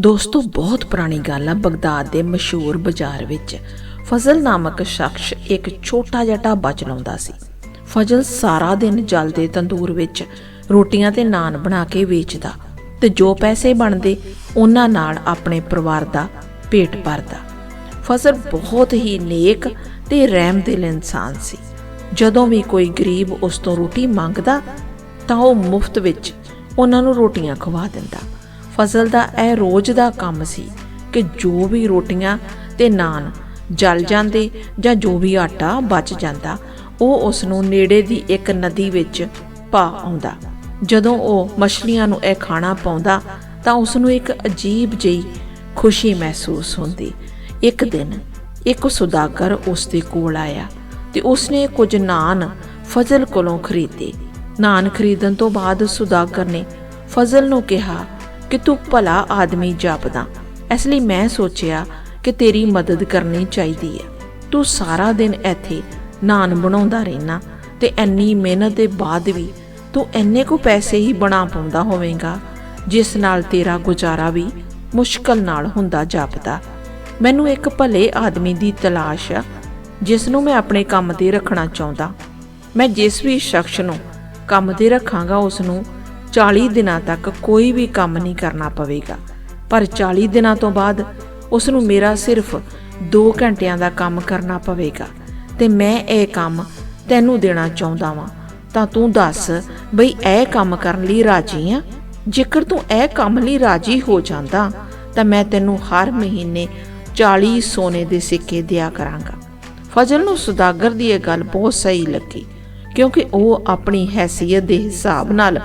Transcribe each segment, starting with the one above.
ਦੋਸਤੋ, ਬਹੁਤ ਪੁਰਾਣੀ ਗੱਲ ਆ ਬਗਦਾਦ ਦੇ ਮਸ਼ਹੂਰ ਬਾਜ਼ਾਰ ਵਿੱਚ। ਫਜ਼ਲ ਨਾਮਕ ਸ਼ਖਸ ਇੱਕ ਛੋਟਾ ਜਿਹਾ ਢਾਬਾ ਚਲਾਉਂਦਾ ਸੀ। ਫਜ਼ਲ ਸਾਰਾ ਦਿਨ ਜਲਦੇ ਤੰਦੂਰ ਵਿੱਚ ਰੋਟੀਆਂ ਤੇ ਨਾਨ ਬਣਾ ਕੇ ਵੇਚਦਾ ਤੇ ਜੋ ਪੈਸੇ ਬਣਦੇ, ਉਹਨਾਂ ਨਾਲ ਆਪਣੇ ਪਰਿਵਾਰ ਦਾ ਪੇਟ ਭਰਦਾ। ਫਜ਼ਲ ਬਹੁਤ ਹੀ ਨੇਕ ਤੇ ਰਹਿਮਦਿਲ ਇਨਸਾਨ ਸੀ। ਜਦੋਂ ਵੀ ਕੋਈ ਗਰੀਬ ਉਸ ਤੋਂ ਰੋਟੀ ਮੰਗਦਾ, ਤਾਂ ਉਹ ਮੁਫਤ ਵਿੱਚ ਉਹਨਾਂ ਨੂੰ ਰੋਟੀਆਂ ਖਵਾ ਦਿੰਦਾ। ਫਜ਼ਲ ਦਾ ਇਹ ਰੋਜ਼ ਦਾ ਕੰਮ ਸੀ ਕਿ ਜੋ ਵੀ ਰੋਟੀਆਂ ਤੇ ਨਾਨ ਜਲ ਜਾਂਦੇ ਜਾਂ ਜੋ ਵੀ ਆਟਾ ਬਚ ਜਾਂਦਾ, ਉਹ ਉਸ ਨੂੰ ਨੇੜੇ ਦੀ ਇੱਕ ਨਦੀ ਵਿੱਚ ਪਾ ਆਉਂਦਾ। ਜਦੋਂ ਉਹ ਮਛਲੀਆਂ ਨੂੰ ਇਹ ਖਾਣਾ ਪਾਉਂਦਾ, ਤਾਂ ਉਸ ਨੂੰ ਇੱਕ ਅਜੀਬ ਜਿਹੀ ਖੁਸ਼ੀ ਮਹਿਸੂਸ ਹੁੰਦੀ। ਇੱਕ ਦਿਨ ਇੱਕ ਸੁਦਾਗਰ ਉਸ ਦੇ ਕੋਲ ਆਇਆ ਤੇ ਉਸਨੇ ਕੁਝ ਨਾਨ ਫਜ਼ਲ ਕੋਲੋਂ ਖਰੀਦੇ। ਨਾਨ ਖਰੀਦਣ ਤੋਂ ਬਾਅਦ ਸੁਦਾਗਰ ਨੇ ਫਜ਼ਲ ਨੂੰ ਕਿਹਾ ਕਿ ਤੂੰ ਭਲਾ ਆਦਮੀ ਜਾਪਦਾ। ਇਸ ਲਈ ਮੈਂ ਸੋਚਿਆ ਕਿ ਤੇਰੀ ਮਦਦ ਕਰਨੀ ਚਾਹੀਦੀ ਹੈ। ਤੂੰ ਸਾਰਾ ਦਿਨ ਇੱਥੇ ਨਾਨ ਬਣਾਉਂਦਾ ਰਹਿਣਾ ਤੇ ਇੰਨੀ ਮਿਹਨਤ ਦੇ ਬਾਅਦ ਵੀ ਤੂੰ ਇੰਨੇ ਕੋ ਪੈਸੇ ਹੀ ਬਣਾ ਪਾਉਂਦਾ ਹੋਵੇਂਗਾ, ਜਿਸ ਨਾਲ ਤੇਰਾ ਗੁਜ਼ਾਰਾ ਵੀ ਮੁਸ਼ਕਲ ਨਾਲ ਹੁੰਦਾ ਜਾਪਦਾ। ਮੈਨੂੰ ਇੱਕ ਭਲੇ ਆਦਮੀ ਦੀ ਤਲਾਸ਼ ਆ, ਜਿਸ ਨੂੰ ਮੈਂ ਆਪਣੇ ਕੰਮ ਤੇ ਰੱਖਣਾ ਚਾਹੁੰਦਾ। ਮੈਂ ਜਿਸ ਵੀ ਸ਼ਖਸ ਨੂੰ ਕੰਮ ਤੇ ਰੱਖਾਂਗਾ, ਉਸ ਨੂੰ 40 ਦਿਨਾਂ ਤੱਕ ਕੋਈ ਵੀ ਕੰਮ ਨਹੀਂ ਕਰਨਾ ਪਵੇਗਾ। ਪਰ 40 ਦਿਨਾਂ ਤੋਂ ਬਾਅਦ ਉਸ ਨੂੰ ਮੇਰਾ ਸਿਰਫ 2 ਘੰਟਿਆਂ ਦਾ ਕੰਮ ਕਰਨਾ ਪਵੇਗਾ ਤੇ ਮੈਂ ਇਹ ਕੰਮ ਤੈਨੂੰ ਦੇਣਾ ਚਾਹੁੰਦਾ ਵਾਂ। ਤਾਂ ਤੂੰ ਦੱਸ ਬਈ ਇਹ ਕੰਮ ਕਰਨ ਲਈ ਰਾਜੀ ਆ? ਜੇਕਰ ਤੂੰ ਇਹ ਕੰਮ ਲਈ ਰਾਜੀ ਹੋ ਜਾਂਦਾ, ਤਾਂ ਮੈਂ ਤੈਨੂੰ ਹਰ ਮਹੀਨੇ 40 ਸੋਨੇ ਦੇ ਸਿੱਕੇ ਦਿਆ ਕਰਾਂਗਾ। ਫਜ਼ਲ ਨੂੰ ਸੁਦਾਗਰ ਦੀ ਇਹ ਗੱਲ ਬਹੁਤ ਸਹੀ ਲੱਗੀ, ਕਿਉਂਕਿ ਉਹ ਆਪਣੀ ਹੈਸੀਅਤ ਦੇ ਹਿਸਾਬ ਨਾਲ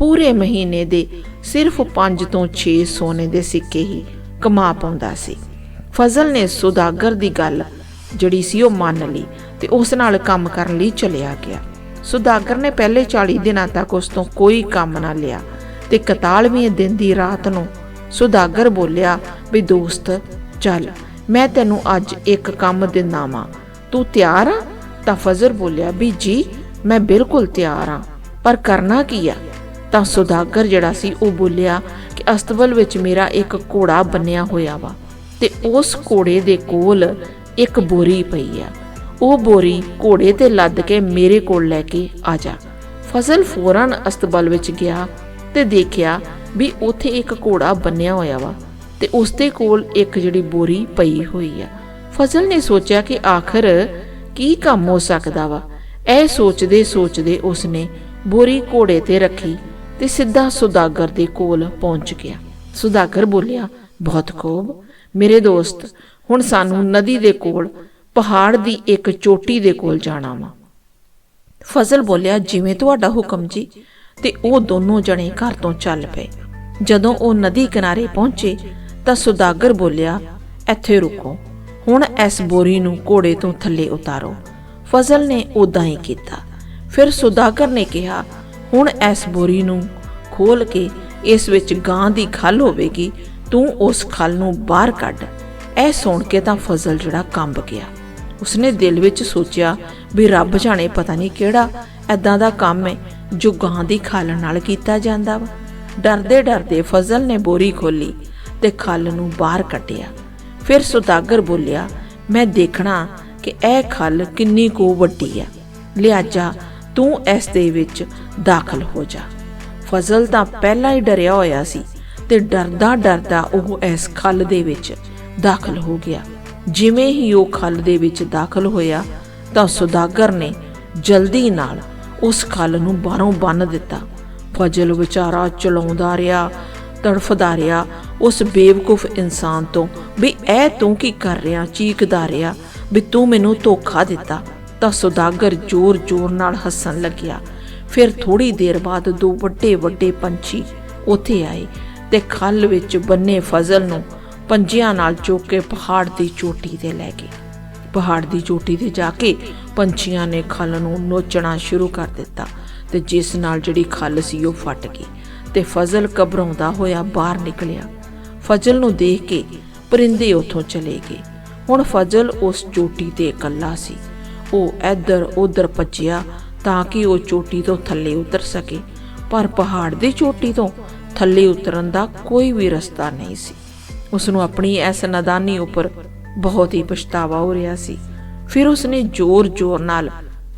ਪੂਰੇ ਮਹੀਨੇ ਦੇ ਸਿਰਫ 5 ਤੋਂ 6 ਸੋਨੇ ਦੇ ਸਿੱਕੇ ਹੀ ਕਮਾ ਪਾਉਂਦਾ ਸੀ। ਫਜ਼ਲ ਨੇ ਸੁਦਾਗਰ ਦੀ ਗੱਲ ਜਿਹੜੀ ਸੀ ਉਹ ਮੰਨ ਲਈ ਤੇ ਉਸ ਨਾਲ ਕੰਮ ਕਰਨ ਲਈ ਚਲਿਆ ਗਿਆ। ਸੁਦਾਗਰ ਨੇ ਪਹਿਲੇ 40 ਦਿਨਾਂ ਤੱਕ ਉਸ ਤੋਂ ਕੋਈ ਕੰਮ ਨਾ ਲਿਆ ਤੇ 41ਵੇਂ ਦਿਨ ਦੀ ਰਾਤ ਨੂੰ ਸੁਦਾਗਰ ਬੋਲਿਆ ਵੀ, ਦੋਸਤ, ਚੱਲ, ਮੈਂ ਤੈਨੂੰ ਅੱਜ ਇੱਕ ਕੰਮ ਦਿੰਦਾ ਵਾਂ ਤੂੰ ਤਿਆਰ ਆ? ਤਾਂ ਫਜ਼ਰ ਬੋਲਿਆ, ਵੀ ਜੀ, ਮੈਂ ਬਿਲਕੁਲ ਤਿਆਰ ਆ, ਪਰ ਕਰਨਾ ਕੀ ਆ? ਤਾਂ ਸੁਦਾਗਰ ਜਿਹੜਾ ਸੀ, ਉਹ ਬੋਲਿਆ ਕਿ ਅਸਤਬਲ ਵਿੱਚ ਮੇਰਾ ਇੱਕ ਘੋੜਾ ਬੰਨਿਆ ਹੋਇਆ ਵਾ ਤੇ ਉਸ ਘੋੜੇ ਦੇ ਕੋਲ ਇੱਕ ਬੋਰੀ ਪਈ ਆ। ਉਹ ਬੋਰੀ ਘੋੜੇ ਤੇ ਲੱਦ ਕੇ ਮੇਰੇ ਕੋਲ ਲੈ ਕੇ ਆ ਜਾ। ਫਜ਼ਲ ਫੌਰਨ ਅਸਤਬਲ ਵਿੱਚ ਗਿਆ ਤੇ ਦੇਖਿਆ ਵੀ ਉੱਥੇ ਇੱਕ ਘੋੜਾ ਬੰਨਿਆ ਹੋਇਆ ਵਾ ਤੇ ਉਸ ਦੇ ਕੋਲ ਇੱਕ ਜਿਹੜੀ ਬੋਰੀ ਪਈ ਹੋਈ ਆ। ਫਜ਼ਲ ਨੇ ਸੋਚਿਆ ਕਿ ਆਖਰ ਕੀ ਕੰਮ ਹੋ ਸਕਦਾ ਵਾ। ਇਹ ਸੋਚਦੇ ਸੋਚਦੇ ਉਸਨੇ ਬੋਰੀ ਘੋੜੇ ਤੇ ਰੱਖੀ ਤੇ ਸਿੱਧਾ ਸੁਦਾਗਰ ਦੇ ਕੋਲ ਪਹੁੰਚ ਗਿਆ। ਸੁਦਾਗਰ ਬੋਲਿਆ, ਬਹੁਤ ਖੂਬ। ਮੇਰੇ ਦੋਸਤ, ਹੁਣ ਸਾਨੂੰ ਨਦੀ ਦੇ ਕੋਲ, ਪਹਾੜ ਦੀ ਇੱਕ ਚੋਟੀ ਦੇ ਕੋਲ ਜਾਣਾ ਵਾ। ਫਜ਼ਲ ਬੋਲਿਆ, ਜਿਵੇਂ ਤੁਹਾਡਾ ਹੁਕਮ ਜੀ। ਤੇ ਉਹ ਦੋਨੋਂ ਜਣੇ ਘਰ ਤੋਂ ਚੱਲ ਪਏ। ਜਦੋਂ ਉਹ ਨਦੀ ਕਿਨਾਰੇ ਪਹੁੰਚੇ, ਤਾਂ ਸੁਦਾਗਰ ਬੋਲਿਆ, ਇੱਥੇ ਰੁਕੋ। ਹੁਣ ਇਸ ਬੋਰੀ ਨੂੰ ਘੋੜੇ ਤੋਂ ਥੱਲੇ ਉਤਾਰੋ। ਫਜ਼ਲ ਨੇ ਉਦਾਂ ਹੀ ਕੀਤਾ। ਫਿਰ ਸੁਦਾਗਰ ਨੇ ਕਿਹਾ ਹੁਣ ਇਸ ਬੋਰੀ ਨੂੰ ਖੋਲ ਕੇ ਇਸ ਵਿੱਚ ਗਾਂ ਦੀ ਖਲ ਹੋਵੇਗੀ, ਤੂੰ ਉਸ ਖਲ ਨੂੰ ਬਾਹਰ ਕੱਢ। ਇਹ ਸੁਣ ਕੇ ਤਾਂ ਫਜ਼ਲ ਜਿਹੜਾ ਕੰਬ ਗਿਆ। ਉਸਨੇ ਦਿਲ ਵਿੱਚ ਸੋਚਿਆ ਵੀ ਰੱਬ ਜਾਣੇ ਪਤਾ ਨਹੀਂ ਕਿਹੜਾ ਐਦਾਂ ਦਾ ਕੰਮ ਹੈ ਜੋ ਗਾਂ ਦੀ ਖਲ ਨਾਲ ਕੀਤਾ ਜਾਂਦਾ ਵਾ। ਡਰਦੇ ਡਰਦੇ ਫਜ਼ਲ ਨੇ ਬੋਰੀ ਖੋਲੀ ਤੇ ਖਲ ਨੂੰ ਬਾਹਰ ਕੱਢਿਆ। ਫਿਰ ਸੁਦਾਗਰ ਬੋਲਿਆ, ਮੈਂ ਦੇਖਣਾ ਕਿ ਇਹ ਖਲ ਕਿੰਨੀ ਕੋ ਵੱਡੀ ਆ ਲਿਆਜਾ, ਤੂੰ ਇਸ ਦੇ ਵਿੱਚ ਦਾਖਲ ਹੋ ਜਾ। ਫਜ਼ਲ ਤਾਂ ਪਹਿਲਾਂ ਹੀ ਡਰਿਆ ਹੋਇਆ ਸੀ ਤੇ ਡਰਦਾ ਡਰਦਾ ਉਹ ਇਸ ਖੱਲ ਦੇ ਵਿੱਚ ਦਾਖਲ ਹੋ ਗਿਆ। ਜਿਵੇਂ ਹੀ ਉਹ ਖੱਲ ਦੇ ਵਿੱਚ ਦਾਖਲ ਹੋਇਆ, ਤਾਂ ਸੁਦਾਗਰ ਨੇ ਜਲਦੀ ਨਾਲ ਉਸ ਖੱਲ ਨੂੰ ਬਾਹਰੋਂ ਬੰਨ ਦਿੱਤਾ। ਫਜ਼ਲ ਵਿਚਾਰਾ ਚਲਾਉਂਦਾ ਰਿਹਾ, ਤੜਫਦਾ ਰਿਹਾ, ਉਸ ਬੇਵਕੂਫ ਇਨਸਾਨ ਤੋਂ, ਵੀ ਇਹ ਤੂੰ ਕੀ ਕਰ ਰਿਹਾ? ਚੀਕਦਾ ਰਿਹਾ, ਵੀ ਤੂੰ ਮੈਨੂੰ ਧੋਖਾ ਦਿੱਤਾ। ਤਾਂ ਸੁਦਾਗਰ ਜ਼ੋਰ-ਜ਼ੋਰ ਨਾਲ ਹੱਸਣ ਲੱਗਿਆ। ਫਿਰ ਥੋੜੀ ਦੇਰ ਬਾਅਦ ਦੋ ਵੱਡੇ ਵੱਡੇ ਪੰਛੀ ਉੱਥੇ ਆਏ ਤੇ ਖੱਲ ਵਿੱਚ ਬੰਨੇ ਫਜ਼ਲ ਨੂੰ ਪੰਜਿਆਂ ਨਾਲ ਚੁੱਕ ਕੇ ਪਹਾੜ ਦੀ ਚੋਟੀ ਤੇ ਲੈ ਗਏ। ਪਹਾੜ ਦੀ ਚੋਟੀ ਤੇ ਜਾ ਕੇ ਪੰਛੀਆਂ ਨੇ ਖੱਲ ਨੂੰ ਨੋਚਣਾ ਸ਼ੁਰੂ ਕਰ ਦਿੱਤਾ ਤੇ ਜਿਸ ਨਾਲ ਜਿਹੜੀ ਖੱਲ ਸੀ ਉਹ ਫਟ ਗਈ ਤੇ ਫਜ਼ਲ ਘਬਰਾਉਂਦਾ ਹੋਇਆ ਬਾਹਰ ਨਿਕਲਿਆ। ਫਜ਼ਲ ਨੂੰ ਦੇਖ ਕੇ ਪਰਿੰਦੇ ਉੱਥੋਂ ਚਲੇ ਗਏ। ਹੁਣ ਫਜ਼ਲ ਉਸ ਚੋਟੀ ਤੇ ਇਕੱਲਾ ਸੀ। ਉਹ ਇੱਧਰ ਉੱਧਰ ਭੱਜਿਆ ਤਾਂ ਕਿ ਉਹ ਚੋਟੀ ਤੋਂ ਥੱਲੇ ਉਤਰ ਸਕੇ। ਪਰ ਪਹਾੜ ਦੀ ਚੋਟੀ ਤੋਂ ਥੱਲੇ ਉਤਰਨ ਦਾ ਕੋਈ ਵੀ ਰਸਤਾ ਨਹੀਂ ਸੀ। ਉਸ ਨੂੰ ਆਪਣੀ ਇਸ ਨਦਾਨੀ ਉੱਪਰ ਬਹੁਤ ਹੀ ਪਛਤਾਵਾ ਹੋ ਰਿਹਾ ਸੀ। ਫਿਰ ਉਸਨੇ ਜ਼ੋਰ-ਜ਼ੋਰ ਨਾਲ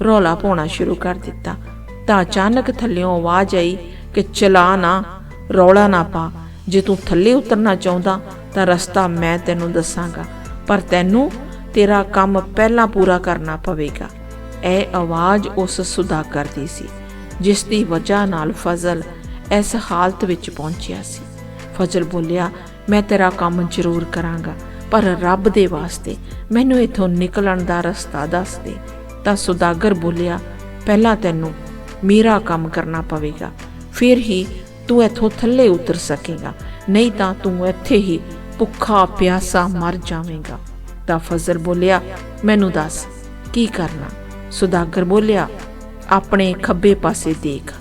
ਰੌਲਾ ਪਾਉਣਾ ਸ਼ੁਰੂ ਕਰ ਦਿੱਤਾ। ਤਾਂ ਅਚਾਨਕ ਥੱਲਿਓਂ ਆਵਾਜ਼ ਆਈ ਕਿ, ਚਲਾ ਨਾ, ਰੌਲਾ ਨਾ ਪਾ। ਜੇ ਤੂੰ ਥੱਲੇ ਉਤਰਨਾ ਚਾਹੁੰਦਾ ਤਾਂ ਰਸਤਾ ਮੈਂ ਤੈਨੂੰ ਦੱਸਾਂਗਾ। ਪਰ ਤੈਨੂੰ ਤੇਰਾ ਕੰਮ ਪਹਿਲਾਂ ਪੂਰਾ ਕਰਨਾ ਪਵੇਗਾ। ਇਹ ਆਵਾਜ਼ ਉਸ ਸੁਦਾਗਰ ਦੀ ਸੀ, ਜਿਸ ਦੀ ਵਜ੍ਹਾ ਨਾਲ ਫਜ਼ਲ ਇਸ ਹਾਲਤ ਵਿੱਚ ਪਹੁੰਚਿਆ ਸੀ। ਫਜ਼ਲ ਬੋਲਿਆ, ਮੈਂ ਤੇਰਾ ਕੰਮ ਜ਼ਰੂਰ ਕਰਾਂਗਾ, ਪਰ ਰੱਬ ਦੇ ਵਾਸਤੇ ਮੈਨੂੰ ਇੱਥੋਂ ਨਿਕਲਣ ਦਾ ਰਸਤਾ ਦੱਸ ਦੇ। ਤਾਂ ਸੁਦਾਗਰ ਬੋਲਿਆ, ਪਹਿਲਾਂ ਤੈਨੂੰ ਮੇਰਾ ਕੰਮ ਕਰਨਾ ਪਵੇਗਾ, ਫਿਰ ਹੀ ਤੂੰ ਇੱਥੋਂ ਥੱਲੇ ਉਤਰ ਸਕੇਗਾ, ਨਹੀਂ ਤਾਂ ਤੂੰ ਇੱਥੇ ਹੀ ਭੁੱਖਾ ਪਿਆਸਾ ਮਰ ਜਾਵੇਂਗਾ। ਤਾਂ ਫਜ਼ਲ ਬੋਲਿਆ, ਮੈਨੂੰ ਦੱਸ, ਕੀ ਕਰਨਾ? ਸੁਦਾਗਰ ਬੋਲਿਆ, ਆਪਣੇ ਖੱਬੇ ਪਾਸੇ ਦੇਖ,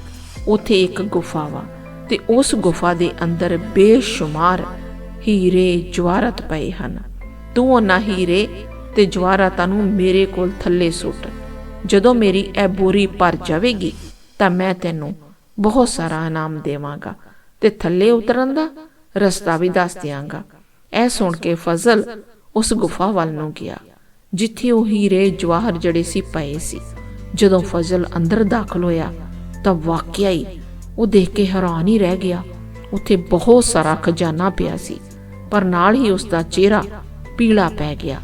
ਉਥੇ ਇੱਕ ਗੁਫਾ ਵਾ ਤੇ ਉਸ ਗੁਫਾ ਦੇ ਅੰਦਰ ਬੇਸ਼ੁਮਾਰ ਹੀਰੇ ਜਵਾਹਰਤ ਪਏ ਹਨ। ਤੂੰ ਉਹਨਾਂ ਹੀਰੇ ਤੇ ਜਵਾਹਰਤਾਂ ਨੂੰ ਮੇਰੇ ਕੋਲ ਥੱਲੇ ਸੁੱਟ। ਜਦੋਂ ਮੇਰੀ ਇਹ ਬੋਰੀ ਭਰ ਜਾਵੇਗੀ ਤਾਂ ਮੈਂ ਤੈਨੂੰ ਬਹੁਤ ਸਾਰਾ ਇਨਾਮ ਦੇਵਾਂਗਾ ਤੇ ਥੱਲੇ ਉਤਰਨ ਦਾ ਰਸਤਾ ਵੀ ਦੱਸ ਦਿਆਂਗਾ। ਇਹ ਸੁਣ ਕੇ ਫਜ਼ਲ ਉਸ ਗੁਫਾ ਵੱਲ ਨੂੰ ਗਿਆ। ਜਿੱਥੇ ਉਹ ਹੀਰੇ ਜਵਾਹਰ ਜੜੇ ਸੀ ਪਏ ਸੀ। ਜਦੋਂ ਫਜ਼ਲ ਅੰਦਰ ਦਾਖਲ ਹੋਇਆ, ਤਾਂ ਵਾਕਿਆ ਹੀ ਉਹ ਦੇਖ ਕੇ ਹੈਰਾਨ ਹੀ ਰਹਿ ਗਿਆ। ਉੱਥੇ ਬਹੁਤ ਸਾਰਾ ਖਜ਼ਾਨਾ ਪਿਆ ਸੀ, ਪਰ ਨਾਲ ਹੀ ਉਸ ਦਾ ਚਿਹਰਾ ਪੀਲਾ ਪੈ ਗਿਆ।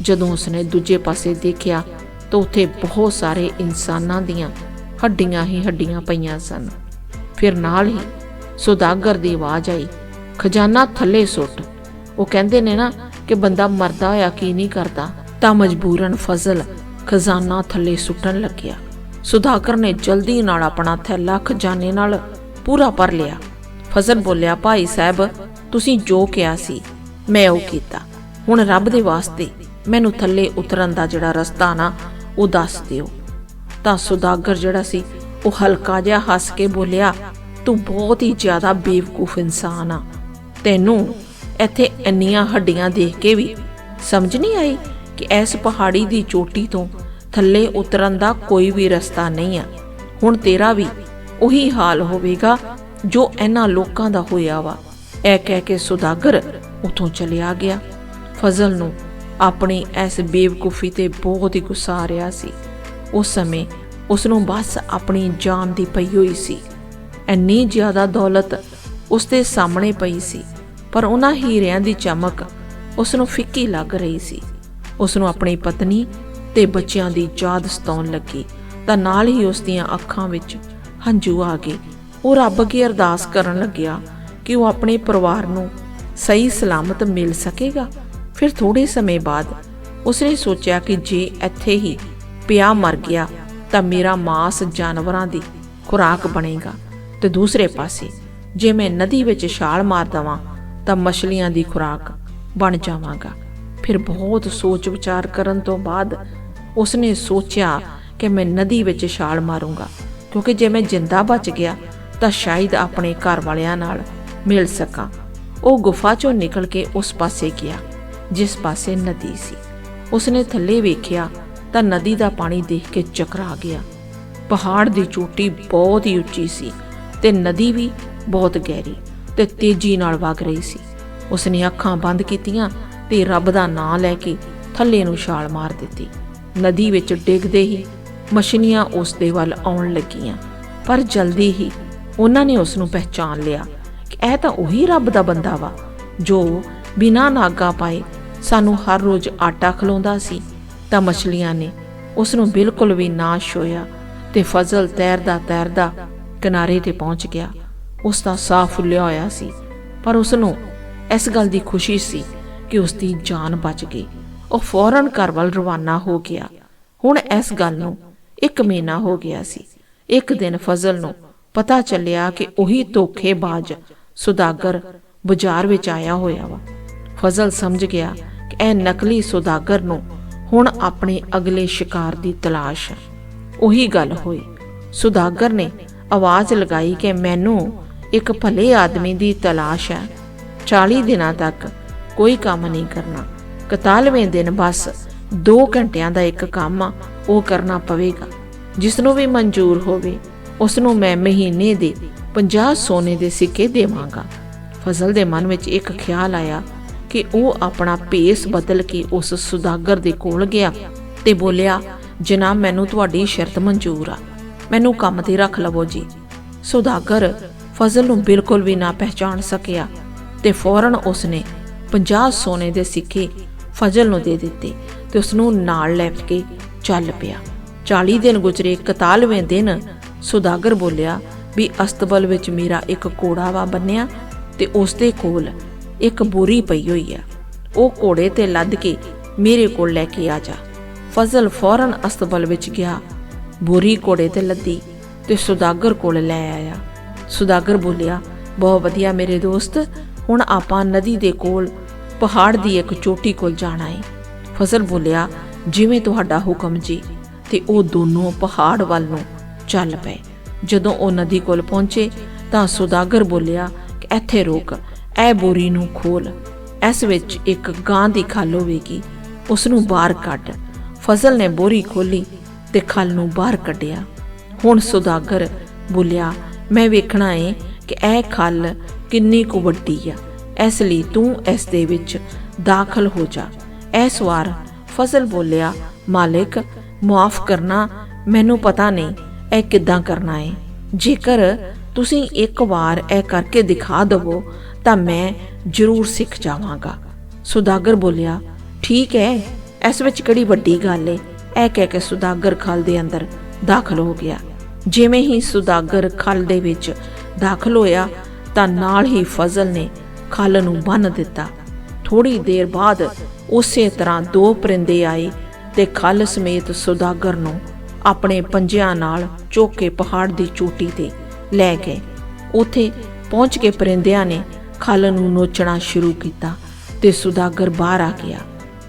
ਜਦੋਂ ਉਸਨੇ ਦੂਜੇ ਪਾਸੇ ਦੇਖਿਆ, ਤਾਂ ਉੱਥੇ ਬਹੁਤ ਸਾਰੇ ਇਨਸਾਨਾਂ ਦੀਆਂ ਹੱਡੀਆਂ ਹੀ ਹੱਡੀਆਂ ਪਈਆਂ ਸਨ। ਫਿਰ ਨਾਲ ਹੀ ਸੁਦਾਗਰ ਦੀ ਆਵਾਜ਼ ਆਈ, ਖਜ਼ਾਨਾ ਥੱਲੇ ਸੁੱਟ। ਉਹ ਕਹਿੰਦੇ ਨੇ ਨਾ ਕਿ ਬੰਦਾ ਮਰਦਾ ਹੋਇਆ ਕੀ ਨਹੀਂ ਕਰਦਾ। ਤਾਂ ਮਜਬੂਰਨ ਫਜ਼ਲ ਖਜ਼ਾਨਾ ਥੱਲੇ ਸੁੱਟਣ ਲੱਗਿਆ। ਸੁਦਾਗਰ ਨੇ ਜਲਦੀ ਨਾਲ ਆਪਣਾ ਥੈਲਾ ਖਜ਼ਾਨੇ ਨਾਲ ਪੂਰਾ ਭਰ ਲਿਆ। ਫਜ਼ਲ ਬੋਲਿਆ, ਭਾਈ ਸਾਹਿਬ, ਤੁਸੀਂ ਜੋ ਕਿਹਾ ਸੀ, ਮੈਂ ਉਹ ਕੀਤਾ। ਹੁਣ ਰੱਬ ਦੇ ਵਾਸਤੇ ਮੈਨੂੰ ਥੱਲੇ ਉਤਰਨ ਦਾ ਜਿਹੜਾ ਰਸਤਾ ਨਾ, ਉਹ ਦੱਸ ਦਿਓ। ਤਾਂ ਸੁਦਾਗਰ ਜਿਹੜਾ ਸੀ, ਉਹ ਹਲਕਾ ਜਿਹਾ ਹੱਸ ਕੇ ਬੋਲਿਆ, ਤੂੰ ਬਹੁਤ ਹੀ ਜ਼ਿਆਦਾ ਬੇਵਕੂਫ ਇਨਸਾਨ ਆ। ਤੈਨੂੰ ਇੱਥੇ ਇੰਨੀਆਂ ਹੱਡੀਆਂ ਦੇਖ ਕੇ ਵੀ ਸਮਝ ਨਹੀਂ ਆਈ? ਕਿ ਇਸ ਪਹਾੜੀ ਦੀ ਚੋਟੀ ਤੋਂ ਥੱਲੇ ਉਤਰਨ ਦਾ ਕੋਈ ਵੀ ਰਸਤਾ ਨਹੀਂ ਆ। ਹੁਣ ਤੇਰਾ ਵੀ ਉਹੀ ਹਾਲ ਹੋਵੇਗਾ ਜੋ ਇਹਨਾਂ ਲੋਕਾਂ ਦਾ ਹੋਇਆ ਵਾ। ਇਹ ਕਹਿ ਕੇ ਸੁਦਾਗਰ ਉਥੋਂ ਚਲਿਆ ਗਿਆ। ਫਜ਼ਲ ਨੂੰ ਆਪਣੀ ਇਸ ਬੇਵਕੂਫੀ ਤੇ ਬਹੁਤ ਹੀ ਗੁੱਸਾ ਆ ਰਿਹਾ ਸੀ। ਉਸ ਸਮੇਂ ਉਸ ਨੂੰ ਬਸ ਆਪਣੀ ਜਾਨ ਦੀ ਪਈ ਹੋਈ ਸੀ। ਇੰਨੀ ਜ਼ਿਆਦਾ ਦੌਲਤ ਉਸ ਦੇ ਸਾਹਮਣੇ ਪਈ ਸੀ, ਪਰ ਉਹਨਾਂ ਹੀਰਿਆਂ ਦੀ ਚਮਕ ਉਸ ਨੂੰ ਫਿੱਕੀ ਲੱਗ ਰਹੀ ਸੀ। ਉਸ ਨੂੰ ਆਪਣੀ ਪਤਨੀ ਤੇ ਬੱਚਿਆਂ ਦੀ ਯਾਦ ਸਤਾਉਣ ਲੱਗੀ। ਤਾਂ ਨਾਲ ਹੀ ਉਸ ਦੀਆਂ ਅੱਖਾਂ ਵਿੱਚ ਹੰਝੂ ਆ ਗਏ। ਉਹ ਰੱਬ ਅੱਗੇ ਅਰਦਾਸ ਕਰਨ ਲੱਗਿਆ ਕਿ ਉਹ ਆਪਣੇ ਪਰਿਵਾਰ ਨੂੰ ਸਹੀ ਸਲਾਮਤ ਮਿਲ ਸਕੇਗਾ। ਫਿਰ ਥੋੜੇ ਸਮੇਂ ਬਾਅਦ ਉਸਨੇ ਸੋਚਿਆ ਕਿ ਜੇ ਇੱਥੇ ਹੀ ਪਿਆ ਮਰ ਗਿਆ ਤਾਂ ਮੇਰਾ ਮਾਸ ਜਾਨਵਰਾਂ ਦੀ ਖੁਰਾਕ ਬਣੇਗਾ। ਤੇ ਦੂਸਰੇ ਪਾਸੇ ਜੇ ਮੈਂ ਨਦੀ ਵਿੱਚ ਛਾਲ ਮਾਰ ਦਵਾਂ ਤਾਂ ਮਛਲੀਆਂ ਦੀ ਖੁਰਾਕ ਬਣ ਜਾਵਾਂਗਾ। ਫਿਰ ਬਹੁਤ ਸੋਚ ਵਿਚਾਰ ਕਰਨ ਤੋਂ ਬਾਅਦ ਉਸਨੇ ਸੋਚਿਆ ਕਿ ਮੈਂ ਨਦੀ ਵਿੱਚ ਛਾਲ ਮਾਰੂੰਗਾ, ਕਿਉਂਕਿ ਜੇ ਮੈਂ ਜਿੰਦਾ ਬਚ ਗਿਆ, ਤਾਂ ਸ਼ਾਇਦ ਆਪਣੇ ਘਰ ਵਾਲਿਆਂ ਨਾਲ ਮਿਲ ਸਕਾਂ। ਉਹ ਗੁਫਾ ਚੋਂ ਨਿਕਲ ਕੇ ਉਸ ਪਾਸੇ ਗਿਆ, ਜਿਸ ਪਾਸੇ ਨਦੀ ਸੀ। ਉਸਨੇ ਥੱਲੇ ਵੇਖਿਆ ਤਾਂ ਨਦੀ ਦਾ ਪਾਣੀ ਦੇਖ ਕੇ ਚਕਰਾ ਗਿਆ। ਪਹਾੜ ਦੀ ਚੋਟੀ ਬਹੁਤ ਹੀ ਉੱਚੀ ਸੀ ਤੇ ਨਦੀ ਵੀ ਬਹੁਤ ਗਹਿਰੀ ਤੇ ਤੇਜ਼ੀ ਨਾਲ ਵਗ ਰਹੀ ਸੀ। ਉਸਨੇ ਅੱਖਾਂ ਬੰਦ ਕੀਤੀਆਂ ਤੇ ਰੱਬ ਦਾ ਨਾਂ ਲੈ ਕੇ ਥੱਲੇ ਨੂੰ ਛਾਲ ਮਾਰ ਦਿੱਤੀ। ਨਦੀ ਵਿੱਚ ਡਿੱਗਦੇ ਹੀ ਮਛਲੀਆਂ ਉਸ ਦੇ ਵੱਲ ਆਉਣ ਲੱਗੀਆਂ, ਪਰ ਜਲਦੀ ਹੀ ਉਹਨਾਂ ਨੇ ਉਸ ਨੂੰ ਪਹਿਚਾਨ ਲਿਆ ਕਿ ਇਹ ਤਾਂ ਉਹੀ ਰੱਬ ਦਾ ਬੰਦਾ ਵਾ, ਜੋ ਬਿਨਾਂ ਨਾਗਾ ਪਾਏ ਸਾਨੂੰ ਹਰ ਰੋਜ਼ ਆਟਾ ਖਲਾਉਂਦਾ ਸੀ। ਤਾਂ ਮਛਲੀਆਂ ਨੇ ਉਸ ਨੂੰ ਬਿਲਕੁਲ ਵੀ ਨਾ ਛੋਇਆ ਤੇ ਫਜ਼ਲ ਤੈਰਦਾ ਤੈਰਦਾ ਕਿਨਾਰੇ ਤੇ ਪਹੁੰਚ ਗਿਆ। ਉਸ ਦਾ ਸਾਹ ਫੁੱਲਿਆ ਹੋਇਆ ਸੀ, ਪਰ ਉਸ ਨੂੰ ਇਸ ਗੱਲ ਦੀ ਖੁਸ਼ੀ ਸੀ ਕਿ ਉਸ ਦੀ ਜਾਨ ਬਚ ਗਈ। ਉਹ ਫੌਰਨ ਘਰ ਵੱਲ ਰਵਾਨਾ ਹੋ ਗਿਆ। ਹੁਣ ਇਸ ਗੱਲ ਨੂੰ ਇੱਕ ਮਹੀਨਾ ਹੋ ਗਿਆ ਸੀ। ਇੱਕ ਦਿਨ ਫਜ਼ਲ ਨੂੰ ਪਤਾ ਚੱਲਿਆ ਕਿ ਉਹੀ ਧੋਖੇਬਾਜ਼ ਸੁਦਾਗਰ ਬਾਜ਼ਾਰ ਵਿੱਚ ਆਇਆ ਹੋਇਆ ਵਾ। ਫਜ਼ਲ ਸਮਝ ਗਿਆ ਕਿ ਇਹ ਨਕਲੀ ਸੁਦਾਗਰ ਨੂੰ ਹੁਣ ਆਪਣੇ ਅਗਲੇ ਸ਼ਿਕਾਰ ਦੀ ਤਲਾਸ਼ ਹੈ ਉਹੀ ਗੱਲ ਹੋਈ। ਸੁਦਾਗਰ ਨੇ ਆਵਾਜ਼ ਲਗਾਈ ਕਿ ਮੈਨੂੰ ਇੱਕ ਭਲੇ ਆਦਮੀ ਦੀ ਤਲਾਸ਼ ਹੈ 40 ਦਿਨਾਂ ਤੱਕ ਕੋਈ ਕੰਮ ਨਹੀਂ ਕਰਨਾ। 41ਵੇਂ ਦਿਨ ਬਸ 2 ਘੰਟਿਆਂ ਦਾ ਇੱਕ ਕੰਮ ਆ ਉਹ ਕਰਨਾ ਪਵੇਗਾ। ਜਿਸ ਨੂੰ ਵੀ ਮਨਜ਼ੂਰ ਹੋਵੇ ਉਸ ਨੂੰ ਮੈਂ ਮਹੀਨੇ ਦੇ 50 ਸੋਨੇ ਦੇ ਸਿੱਕੇ ਦੇਵਾਂਗਾ। ਫਜ਼ਲ ਦੇ ਮਨ ਵਿੱਚ ਇੱਕ ਖਿਆਲ ਆਇਆ ਕਿ ਉਹ ਆਪਣਾ ਭੇਸ ਬਦਲ ਕੇ ਉਸ ਸੁਦਾਗਰ ਦੇ ਕੋਲ ਗਿਆ ਤੇ ਬੋਲਿਆ, ਜਨਾਬ, ਮੈਨੂੰ ਤੁਹਾਡੀ ਸ਼ਰਤ ਮਨਜ਼ੂਰ ਆ। ਮੈਨੂੰ ਕੰਮ ਤੇ ਰੱਖ ਲਵੋ ਜੀ। ਸੁਦਾਗਰ ਫਜ਼ਲ ਨੂੰ ਬਿਲਕੁਲ ਵੀ ਨਾ ਪਹਿਚਾਣ ਸਕਿਆ ਤੇ ਫੌਰਨ ਉਸਨੇ 50 ਸੋਨੇ ਦੇ ਸਿੱਕੇ ਫਜ਼ਲ ਨੂੰ ਦੇ ਦਿੱਤੇ ਤੇ ਉਸ ਨੂੰ ਨਾਲ ਲੈ ਕੇ ਚੱਲ ਪਿਆ। 40 ਦਿਨ ਗੁਜ਼ਰੇ 41ਵੇਂ ਦਿਨ ਸੁਦਾਗਰ ਬੋਲਿਆ ਵੀ ਅਸਤਬਲ ਵਿੱਚ ਮੇਰਾ ਇੱਕ ਕੋੜਾ ਵਾ ਬੰਨਿਆ ਤੇ ਉਸ ਦੇ ਕੋਲ ਇੱਕ ਬੋਰੀ ਪਈ ਹੋਈ ਆ ਉਹ ਘੋੜੇ ਤੇ ਲੱਦ ਕੇ ਮੇਰੇ ਕੋਲ ਲੈ ਕੇ ਆ ਜਾ। ਫਜ਼ਲ ਫੌਰਨ ਅਸਤਬਲ ਵਿੱਚ ਗਿਆ। ਬੋਰੀ ਘੋੜੇ ਤੇ ਲੱਦੀ ਤੇ ਸੁਦਾਗਰ ਕੋਲ ਲੈ ਆਇਆ। ਸੁਦਾਗਰ ਬੋਲਿਆ, ਬਹੁਤ ਵਧੀਆ ਮੇਰੇ ਦੋਸਤ, ਹੁਣ ਆਪਾਂ ਨਦੀ ਦੇ ਕੋਲ ਪਹਾੜ ਦੀ ਇੱਕ ਚੋਟੀ ਕੋਲ ਜਾਣਾ ਏ ਫਜ਼ਲ ਬੋਲਿਆ, ਜਿਵੇਂ ਤੁਹਾਡਾ ਹੁਕਮ ਜੀ। ਤੇ ਉਹ ਦੋਨੋਂ ਪਹਾੜ ਵੱਲ ਨੂੰ ਚੱਲ ਪਏ। ਜਦੋਂ ਉਹ ਨਦੀ ਕੋਲ ਪਹੁੰਚੇ, ਤਾਂ ਸੁਦਾਗਰ ਬੋਲਿਆ ਕਿ ਇੱਥੇ ਰੋਕ ਇਹ ਬੋਰੀ ਨੂੰ ਖੋਲ। ਇਸ ਵਿੱਚ ਇੱਕ ਗਾਂ ਦੀ ਖਲ ਹੋਵੇਗੀ, ਉਸ ਨੂੰ ਬਾਹਰ ਕੱਢ। ਫਜ਼ਲ ਨੇ ਬੋਰੀ ਖੋਲੀ ਤੇ ਖਲ ਨੂੰ ਬਾਹਰ ਕੱਢਿਆ। ਹੁਣ ਸੁਦਾਗਰ ਬੋਲਿਆ, ਮੈਂ ਵੇਖਣਾ ਏ ਕਿ ਇਹ ਖਲ ਕਿੰਨੀ ਕੁ ਵੱਡੀ ਆ। ਇਸ ਲਈ ਤੂੰ ਇਸ ਦੇ ਵਿੱਚ ਦਾਖਲ ਹੋ ਜਾ। ਇਸ ਵਾਰ ਫਜ਼ਲ ਬੋਲਿਆ, ਮਾਲਿਕ ਮਾਫ ਕਰਨਾ ਮੈਨੂੰ ਪਤਾ ਨਹੀਂ, ਇਹ ਕਿੱਦਾਂ ਕਰਨਾ ਏ? ਜੇਕਰ ਤੁਸੀਂ ਇੱਕ ਵਾਰ ਇਹ ਕਰਕੇ ਦਿਖਾ ਦਵੋ, ਤਾਂ ਮੈਂ ਜ਼ਰੂਰ ਸਿੱਖ ਜਾਵਾਂਗਾ। ਸੁਦਾਗਰ ਬੋਲਿਆ, ਠੀਕ ਹੈ, ਇਸ ਵਿੱਚ ਕਿਹੜੀ ਵੱਡੀ ਗੱਲ ਏ? ਇਹ ਕਹਿ ਕੇ ਸੁਦਾਗਰ ਖਲ ਦੇ ਅੰਦਰ ਦਾਖਲ ਹੋ ਗਿਆ। ਜਿਵੇਂ ਹੀ ਸੁਦਾਗਰ ਖਲ ਦੇ ਵਿੱਚ ਦਾਖਲ ਹੋਇਆ, ਤਾਂ ਨਾਲ ਹੀ ਫਜ਼ਲ ਨੇ ਖਲ ਨੂੰ ਬੰਨ ਦਿੱਤਾ। ਥੋੜੀ ਦੇਰ ਬਾਅਦ ਉਸੇ ਤਰ੍ਹਾਂ ਦੋ ਪਰਿੰਦੇ ਆਏ ਤੇ ਖਲ ਸਮੇਤ ਸੁਦਾਗਰ ਨੂੰ ਆਪਣੇ ਪੰਜਿਆਂ ਨਾਲ ਚੁੱਕ ਕੇ ਪਹਾੜ ਦੀ ਚੋਟੀ ਤੇ ਲੈ ਗਏ। ਉੱਥੇ ਪਹੁੰਚ ਕੇ ਪਰਿੰਦਿਆਂ ਨੇ ਖਲ ਨੂੰ ਨੋਚਣਾ ਸ਼ੁਰੂ ਕੀਤਾ ਤੇ ਸੁਦਾਗਰ ਬਾਹਰ ਆ ਗਿਆ।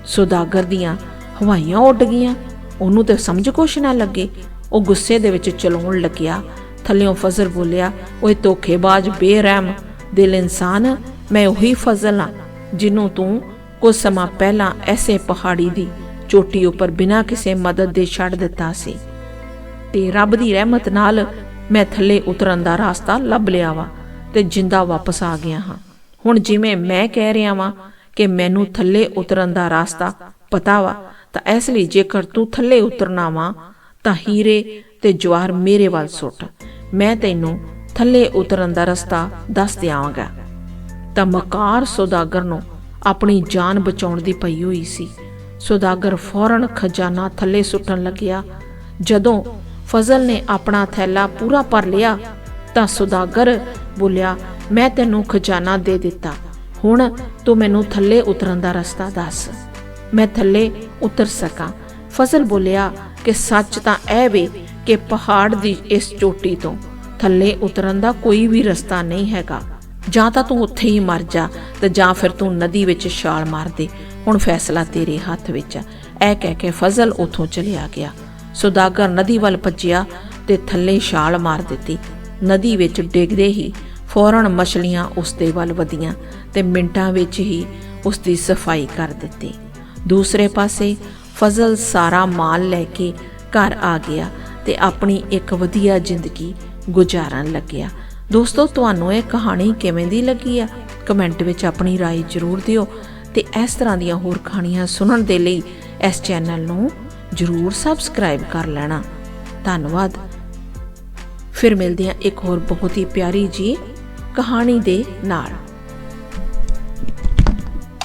ਸੁਦਾਗਰ ਦੀਆਂ ਹਵਾਈਆਂ ਉੱਡ ਗਈਆਂ। ਉਹਨੂੰ ਤੇ ਸਮਝ ਕੁਛ ਨਾ ਲੱਗੇ। ਉਹ ਗੁੱਸੇ ਦੇ ਵਿੱਚ ਚਲਾਉਣ ਲੱਗਿਆ। ਥੱਲਿਓਂ ਫਜ਼ਰ ਬੋਲਿਆ, ਓਏ ਧੋਖੇਬਾਜ਼, ਬੇਰਹਿਮ, ਦਿਲ ਇਨਸਾਨ ਮੈਂ ਉਹੀ ਫਜ਼ਲ ਹਾਂ ਜਿਹਨੂੰ ਤੂੰ ਕੁਝ ਸਮਾਂ ਪਹਿਲਾਂ ਐਸੇ ਪਹਾੜੀ ਦੀ ਚੋਟੀ ਉੱਪਰ ਬਿਨਾਂ ਕਿਸੇ ਮਦਦ ਦੇ ਛੱਡ ਦਿੱਤਾ ਸੀ। ਤੇ ਰੱਬ ਦੀ ਰਹਿਮਤ ਨਾਲ ਮੈਂ ਥੱਲੇ ਉਤਰਨ ਦਾ ਰਸਤਾ ਲੱਭ ਲਿਆ ਵਾ ਤੇ ਜਿੰਦਾ ਵਾਪਸ ਆ ਗਿਆ ਹਾਂ। ਹੁਣ ਜਿਵੇਂ ਮੈਂ ਕਹਿ ਰਿਹਾ ਵਾਂ ਕਿ ਮੈਨੂੰ ਥੱਲੇ ਉਤਰਨ ਦਾ ਰਾਸਤਾ ਪਤਾ ਵਾ, ਤਾਂ ਇਸ ਲਈ ਜੇਕਰ ਤੂੰ ਥੱਲੇ ਉਤਰਨਾ ਵਾ, ਤਾਂ ਹੀਰੇ ਤੇ ਜਵਾਰ ਮੇਰੇ ਵੱਲ ਸੁੱਟ। ਮੈਂ ਤੈਨੂੰ ਥੱਲੇ ਉਤਰਨ ਦਾ ਰਸਤਾ ਦੱਸ ਦਿਆਂਗਾ। ਤਾਂ ਮਕਾਰ ਸੌਦਾਗਰ ਨੂੰ ਆਪਣੀ ਜਾਨ ਬਚਾਉਣ ਦੀ ਪਈ ਹੋਈ ਸੀ। ਸੌਦਾਗਰ ਫੌਰਨ ਖਜ਼ਾਨਾ ਥੱਲੇ ਸੁੱਟਣ ਲੱਗਿਆ। ਜਦੋਂ ਫਜ਼ਲ ਨੇ ਆਪਣਾ ਥੈਲਾ ਪੂਰਾ ਭਰ ਲਿਆ, ਤਾਂ ਸੌਦਾਗਰ ਬੋਲਿਆ, ਮੈਂ ਤੈਨੂੰ ਖਜ਼ਾਨਾ ਦੇ ਦਿੱਤਾ। ਹੁਣ ਤੂੰ ਮੈਨੂੰ ਥੱਲੇ ਉਤਰਨ ਦਾ ਰਸਤਾ ਦੱਸ। ਮੈਂ ਥੱਲੇ ਉਤਰ ਸਕਾਂ। ਫਜ਼ਲ ਬੋਲਿਆ ਕਿ ਸੱਚ ਤਾਂ ਇਹ ਵੇ ਕਿ ਪਹਾੜ ਦੀ ਇਸ ਚੋਟੀ ਤੋਂ ਥੱਲੇ ਉਤਰਨ ਦਾ ਕੋਈ ਵੀ ਰਸਤਾ ਨਹੀਂ ਹੈਗਾ। ਜਾਂ ਤਾਂ ਤੂੰ ਉੱਥੇ ਹੀ ਮਰ ਜਾ ਤੇ ਜਾਂ ਫਿਰ ਤੂੰ ਨਦੀ ਵਿੱਚ ਛਾਲ ਮਾਰ ਦੇ। ਹੁਣ ਫੈਸਲਾ ਤੇਰੇ ਹੱਥ ਵਿੱਚ ਆ। ਇਹ ਕਹਿ ਕੇ ਫਜ਼ਲ ਉੱਥੋਂ ਚਲਿਆ ਗਿਆ। ਸੁਦਾਗਰ ਨਦੀ ਵੱਲ ਭੱਜਿਆ ਤੇ ਥੱਲੇ ਛਾਲ ਮਾਰ ਦਿੱਤੀ। ਨਦੀ ਵਿੱਚ ਡਿੱਗਦੇ ਹੀ ਫੌਰਨ ਮਛਲੀਆਂ ਉਸ ਦੇ ਵੱਲ ਵਧੀਆਂ ਤੇ ਮਿੰਟਾਂ ਵਿੱਚ ਹੀ ਉਸ ਦੀ ਸਫ਼ਾਈ ਕਰ ਦਿੱਤੀ। ਦੂਸਰੇ ਪਾਸੇ ਫਜ਼ਲ ਸਾਰਾ ਮਾਲ ਲੈ ਕੇ ਘਰ ਆ ਗਿਆ ਤੇ ਆਪਣੀ ਇੱਕ ਵਧੀਆ ਜ਼ਿੰਦਗੀ ਗੁਜ਼ਾਰਨ ਲੱਗਿਆ। ਦੋਸਤੋ ਤੁਹਾਨੂੰ ਇਹ ਕਹਾਣੀ ਕਿਵੇਂ ਦੀ ਲੱਗੀ ਆ ਕਮੈਂਟ ਵਿੱਚ ਆਪਣੀ رائے ਜ਼ਰੂਰ ਦਿਓ ਤੇ ਇਸ ਤਰ੍ਹਾਂ ਦੀਆਂ ਹੋਰ ਕਹਾਣੀਆਂ ਸੁਣਨ ਦੇ ਲਈ ਇਸ ਚੈਨਲ ਨੂੰ ਜ਼ਰੂਰ ਸਬਸਕ੍ਰਾਈਬ ਕਰ ਲੈਣਾ ਧੰਨਵਾਦ ਫਿਰ ਮਿਲਦੇ ਹਾਂ ਇੱਕ ਹੋਰ ਬਹੁਤ ਹੀ ਪਿਆਰੀ ਜੀ ਕਹਾਣੀ ਦੇ ਨਾਲ